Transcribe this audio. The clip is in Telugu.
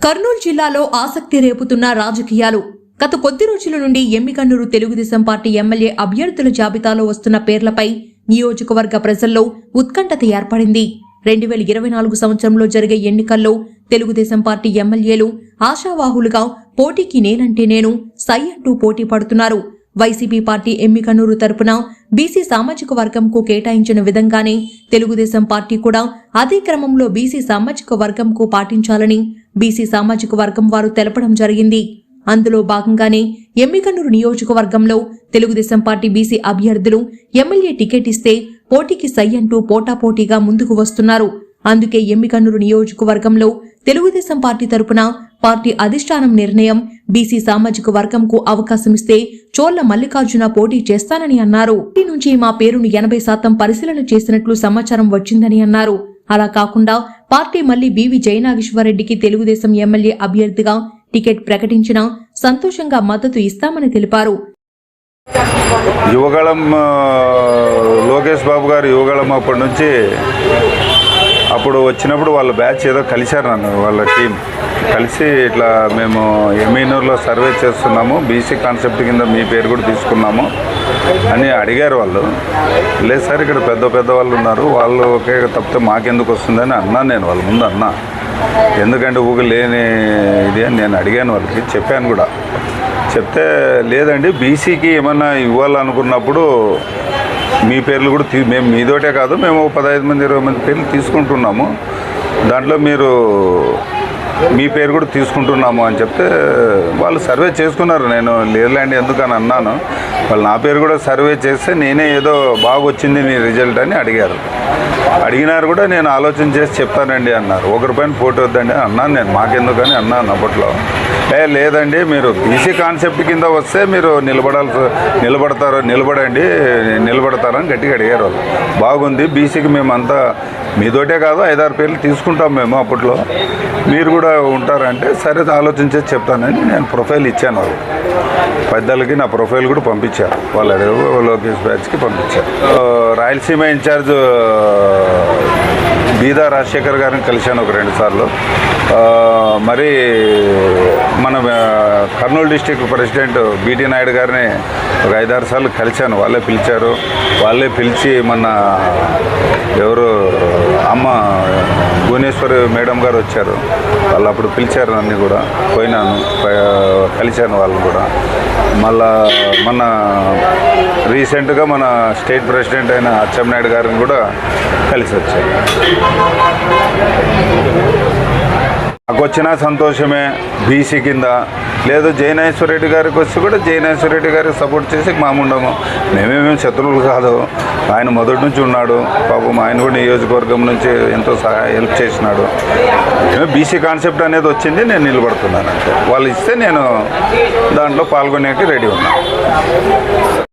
కర్నూలు జిల్లాలో ఆసక్తి రేపుతున్న రాజకీయాలు. గత కొద్ది రోజుల నుండి ఎమ్మికన్నూరు తెలుగుదేశం పార్టీ ఎమ్మెల్యే అభ్యర్థుల జాబితాలో వస్తున్న పేర్లపై నియోజకవర్గ ప్రజల్లో ఉత్కంఠత ఏర్పడింది. రెండు వేల ఇరవై నాలుగు సంవత్సరంలో జరిగే ఎన్నికల్లో తెలుగుదేశం పార్టీ ఎమ్మెల్యేలు ఆశావాహులుగా పోటీకి నేనంటే నేను సై అంటూ పోటీ పడుతున్నారు. వైసీపీ పార్టీ ఎమ్మికన్నూరు తరపున బీసీ సామాజిక వర్గంకు కేటాయించిన విధంగానే తెలుగుదేశం పార్టీ కూడా అదే క్రమంలో బీసీ సామాజిక వర్గంకు పాటించాలని బీసీ సామాజిక వర్గం వారు తెలపడం జరిగింది. అందులో భాగంగానే ఎమ్మికన్నూరు నియోజకవర్గంలో తెలుగుదేశం పార్టీ బీసీ అభ్యర్థులు ఎమ్మెల్యే టికెట్ ఇస్తే పోటీకి సై అంటూ పోటాపోటీగా ముందుకు వస్తున్నారు. అందుకే ఎమ్మికన్నూరు నియోజకవర్గంలో తెలుగుదేశం పార్టీ తరపున పార్టీ అధిష్టానం నిర్ణయం బీసీ సామాజిక వర్గంకు అవకాశమిస్తే చోళ్ళ మల్లికార్జున పోటీ చేస్తానని అన్నారు. నుంచి మా పేరును ఎనభై శాతం పరిశీలన చేసినట్లు సమాచారం వచ్చిందని అన్నారు. అలా కాకుండా పార్టీ మళ్ళీ బీవీ జయనాగేశ్వరరెడ్డికి తెలుగుదేశం ఎమ్మెల్యే అభ్యర్థిగా టికెట్ ప్రకటించినా సంతోషంగా మద్దతు ఇస్తామని తెలిపారు. యువగళం లోకేష్ బాబు గారు యువగళం అప్పటి నుంచి అప్పుడు వచ్చినప్పుడు వాళ్ళ బ్యాచ్ ఏదో కలిశారు నన్ను వాళ్ళ టీం. కలిసి ఇట్లా మేము ఎమీనూరులో సర్వే చేస్తున్నాము. బీసీ కాన్సెప్ట్ కింద మీ పేరు కూడా తీసుకున్నాము. అని అడిగారు వాళ్ళు. లేదు సార్ ఇక్కడ పెద్ద పెద్ద వాళ్ళు ఉన్నారు. వాళ్ళు ఒకే తప్పితే మాకెందుకు వస్తుందని అన్నాను నేను వాళ్ళ ముందు అన్నా. ఎందుకంటే ఊగ లేని ఇది అని నేను అడిగాను వాళ్ళకి చెప్పాను కూడా. చెప్తే లేదండి బీసీకి ఏమన్నా ఇవ్వాలనుకున్నప్పుడు మీ పేర్లు కూడా తీ మేము మీదోటే కాదు మేము ఒక పదహైదు మంది ఇరవై మంది పేర్లు తీసుకుంటున్నాము. దాంట్లో మీరు మీ పేరు కూడా తీసుకుంటున్నాము అని చెప్తే వాళ్ళు సర్వే చేసుకున్నారు. నేను లేదులేండి ఎందుకని అన్నాను. వాళ్ళు నా పేరు కూడా సర్వే చేస్తే నేనే ఏదో బాగా వచ్చింది నీ రిజల్ట్ అని అడిగారు. అడిగినారు కూడా నేను ఆలోచన చేసి చెప్తానండి అన్నారు. ఒకరి పైన పోటీ వద్దండి అన్నాను నేను. మాకెందుకని అన్నాను అప్పట్లో. ఏ లేదండి మీరు బీసీ కాన్సెప్ట్ కింద వస్తే మీరు నిలబడాల్సి నిలబడతారు నిలబడండి నిలబడతారని గట్టిగా అడిగారు వాళ్ళు. బాగుంది బీసీకి మేమంతా మీతోటే కాదు ఐదారు పేర్లు తీసుకుంటాం మేము అప్పట్లో. మీరు కూడా ఉంటారంటే సరే ఆలోచించేసి చెప్తానని నేను ప్రొఫైల్ ఇచ్చాను వాళ్ళు పెద్దలకి నా ప్రొఫైల్ కూడా పంపించారు. వాళ్ళ లోకేష్ బ్యాచ్కి పంపించారు. రాయలసీమ ఇన్ఛార్జ్ బీదా రాజశేఖర్ గారిని కలిశాను ఒక రెండు సార్లు. మరి మన Kurnool district president BT Naidu గారిని ఒక ఐదారు సార్లు కలిశాను. వాళ్ళే పిలిచారు. వాళ్ళే పిలిచి మన ఎవరు అమ్మ భువనేశ్వరి మేడం గారు వచ్చారు. వాళ్ళు అప్పుడు పిలిచారు నన్ను కూడా. పోయినాను. కలిశాను వాళ్ళని కూడా. మళ్ళా మన రీసెంట్గా మన స్టేట్ ప్రెసిడెంట్ అయిన అచ్చెంనాయుడు గారిని కూడా కలిసి వచ్చారు నాకు వచ్చిన సంతోషమే బీసీ కింద. లేదు జయనేశ్వర రెడ్డి గారికి వచ్చి కూడా జయనేశ్వర రెడ్డి గారికి సపోర్ట్ చేసి మాముండము. మేమేమేమి శత్రువులు కాదు. ఆయన మొదటి నుంచి ఉన్నాడు. పాపం ఆయన కూడా నియోజకవర్గం నుంచి ఎంతో సహాయ హెల్ప్ చేసినాడు. బీసీ కాన్సెప్ట్ అనేది వచ్చింది నేను నిలబడుతున్నాను అంటే వాళ్ళు ఇస్తే నేను దాంట్లో పాల్గొనేకి రెడీ ఉన్నాను